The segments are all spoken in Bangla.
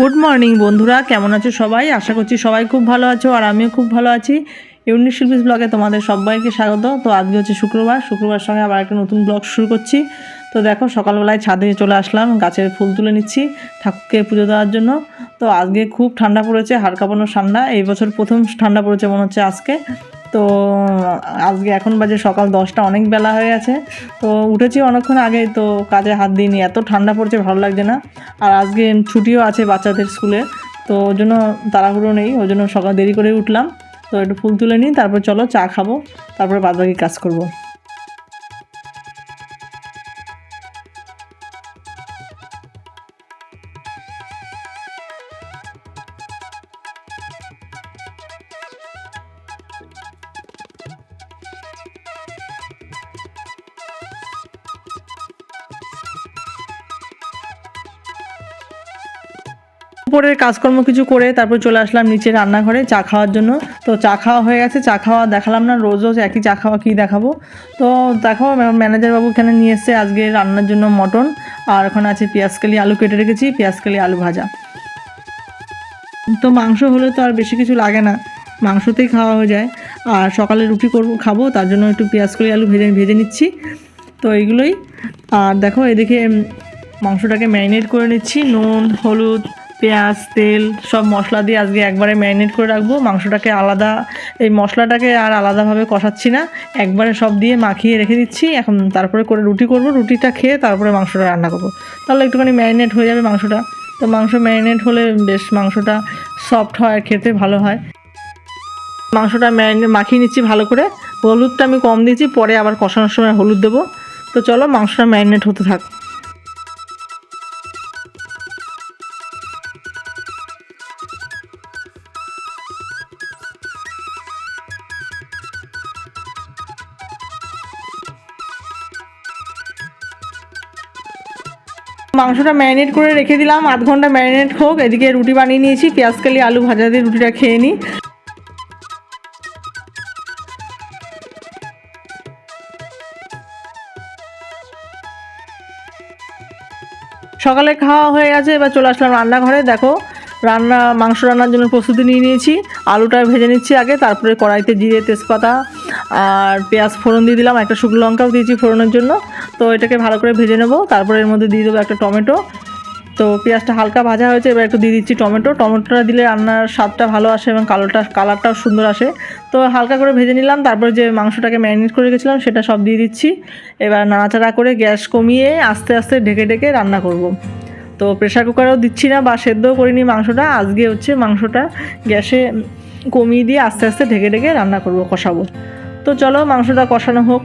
গুড মর্নিং বন্ধুরা। কেমন আছো সবাই? আশা করছি সবাই খুব ভালো আছো আর আমিও খুব ভালো আছি। ইউনিক শিল্পীস ব্লগে তোমাদের সবাইকে স্বাগত। তো আজকে হচ্ছে শুক্রবার। শুক্রবার সঙ্গে আবার একটা নতুন ব্লগ শুরু করছি। তো দেখো, সকালবেলায় ছাদে চলে আসলাম। গাছের ফুল তুলে নিচ্ছি ঠাকুরকে পুজো দেওয়ার জন্য। তো আজকে খুব ঠান্ডা পড়েছে, হাড় কাঁপানো ঠান্ডা। এই বছর প্রথম ঠান্ডা পড়েছে মনে হচ্ছে আজকে। তো আজকে এখন বাজে সকাল দশটা, অনেক বেলা হয়ে গেছে। তো উঠেছি অনেকক্ষণ আগে, তো কাজে হাত দিইনি, এত ঠান্ডা পড়ছে, ভালো লাগছে না। আর আজকে ছুটিও আছে বাচ্চাদের স্কুলে, তো ওই জন্য তাড়াহুড়ো নেই ওই জন্য সকাল দেরি করে উঠলাম। তো একটু ফুল তুলে নিই, তারপর চলো চা খাব, তারপরে বাদবাকি কাজ করব। উপরের কাজকর্ম কিছু করে তারপর চলে আসলাম নিচে রান্নাঘরে চা খাওয়ার জন্য। তো চা খাওয়া হয়ে গেছে, চা খাওয়া দেখালাম না, রোজ রোজ একই চা খাওয়া কী দেখাবো। তো দেখো ম্যানেজার বাবু এখানে নিয়ে এসছে আজকে রান্নার জন্য মটন, আর ওখানে আছে পেঁয়াজকালি আলু কেটে রেখেছি, পেঁয়াজকালি আলু ভাজা। তো মাংস হলে তো আর বেশি কিছু লাগে না, মাংসতেই খাওয়া হয়ে যায়। আর সকালে রুটি করব, খাব, তার জন্য একটু পেঁয়াজ কলি আলু ভেজে ভেজে নিচ্ছি। তো এইগুলোই। আর দেখো, এদিকে মাংসটাকে ম্যারিনেট করে নিচ্ছি, নুন, হলুদ পেঁয়াজ, তেল সব মশলা দিয়ে আজকে একবারে ম্যারিনেট করে রাখব। মাংসটাকে আলাদা, এই মশলাটাকে আর আলাদাভাবে কষাচ্ছি না। একবারে সব দিয়ে মাখিয়ে রেখে দিচ্ছি। এখন তারপরে করে রুটি করব। রুটিটা খেয়ে তারপরে মাংসটা রান্না করব। তাহলে একটুখানি ম্যারিনেট হয়ে যাবে মাংসটা। তো মাংস ম্যারিনেট হলে বেশ মাংসটা সফট হয় খেতে ভালো হয়। মাংসটা ম্যারিনেট মাখিয়ে নিচ্ছি ভালো করে। হলুদটা আমি কম দিয়েছি, পরে আবার কষানোর সময় হলুদ দেবো। তো চলো মাংসটা ম্যারিনেট হতে থাক। মাংসটা ম্যারিনেট করে রেখে দিলাম। আধ ঘণ্টা ম্যারিনেট হোক, এদিকে রুটি বানিয়ে নিয়েছি পেঁয়াজকালি আলু ভাজা দিয়ে রুটিটা খেয়ে নিই। সকালে খাওয়া হয়ে গেছে, এবার চলে আসলাম রান্নাঘরে। দেখো, রান্না, মাংস রান্নার জন্য প্রস্তুতি নিয়ে নিয়েছি। আলুটা ভেজে নিচ্ছি আগে, তারপরে কড়াইতে জিরে, তেজপাতা আর পেঁয়াজ ফোড়ন দিয়ে দিলাম। একটা শুকনো লঙ্কাও দিয়েছি ফোড়নের জন্য। তো এটাকে ভালো করে ভেজে নেব। তারপরে এর মধ্যে দিয়ে দেবো একটা টমেটো। তো পেঁয়াজটা হালকা ভাজা হয়েছে, এবার একটু দিয়ে দিচ্ছি টমেটো। টমেটোটা দিলে রান্নার স্বাদটা ভালো আসে এবং কালোটা, কালারটাও সুন্দর আসে। তো হালকা করে ভেজে নিলাম, তারপরে যে মাংসটাকে ম্যারিনেট করে রেখেছিলাম, সেটা সব দিয়ে দিচ্ছি। এবার নাড়াচাড়া করে গ্যাস কমিয়ে আস্তে আস্তে ঢেকে ঢেকে রান্না করব। তো প্রেশার কুকারেও দিচ্ছি না বা সেদ্ধও করিনি মাংসটা, আজকে হচ্ছে মাংসটা গ্যাসে কমিয়ে দিয়ে আস্তে আস্তে ঢেকে ঢেকে রান্না করব, কষাবো। তো চলো মাংসটা কষানো হোক।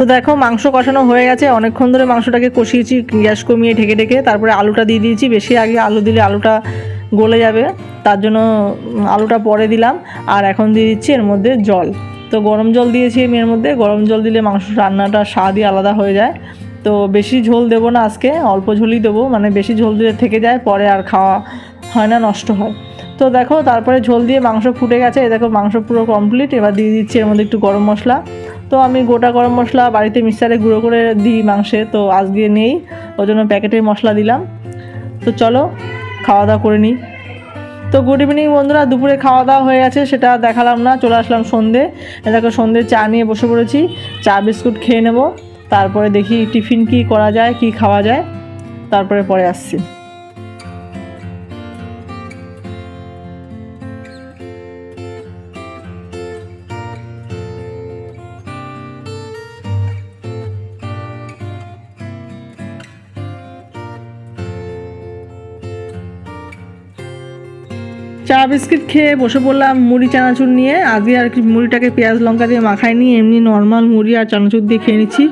তো দেখো, মাংস কষানো হয়ে গেছে। অনেকক্ষণ ধরে মাংসটাকে কষিয়েছি, গ্যাস কমিয়ে ঢেকে ঢেকে, তারপরে আলুটা দিয়ে দিয়েছি। বেশি আগে আলু দিলে আলুটা গলে যাবে, তার জন্য আলুটা পরে দিলাম। আর এখন দিয়ে দিচ্ছি এর মধ্যে জল। তো গরম জল দিয়েছি আমি এর মধ্যে। গরম জল দিলে মাংস রান্নাটা স্বাদই আলাদা হয়ে যায়। তো বেশি ঝোল দেবো না আজকে, অল্প ঝোলই দেবো। মানে বেশি ঝোল দিলে থেকে যায়, পরে আর খাওয়া হয় না, নষ্ট হয়। তো দেখো, তারপরে ঝোল দিয়ে মাংস ফুটে গেছে। দেখো, মাংস পুরো কমপ্লিট এবার দিয়ে দিচ্ছি এর মধ্যে একটু গরম মশলা। তো আমি গোটা গরম মশলা বাড়িতে মিক্সারে গুঁড়ো করে দিই মাংসে, তো আজকে নেই ওই জন্য প্যাকেটের মশলা দিলাম। তো চলো খাওয়া দাওয়া করে নিই। তো গুড ইভিনিং বন্ধুরা, দুপুরে খাওয়া দাওয়া হয়ে গেছে, সেটা দেখালাম না, চলে আসলাম সন্ধে। দেখো, সন্ধে চা নিয়ে বসে পড়েছি, চা বিস্কুট খেয়ে নেব। তারপরে দেখি টিফিন কি করা যায়, কি খাওয়া যায়, তারপরে পরে আসছি। চা বিস্কিট খেয়ে বসে পড়লাম মুড়ি, চানাচুর নিয়ে। আজকে আর কি মুড়িটাকে পেঁয়াজ, লঙ্কা দিয়ে মাখাই নিয়ে এমনি নর্মাল মুড়ি আর চানাচুর দিয়ে খেয়ে নিচ্ছি।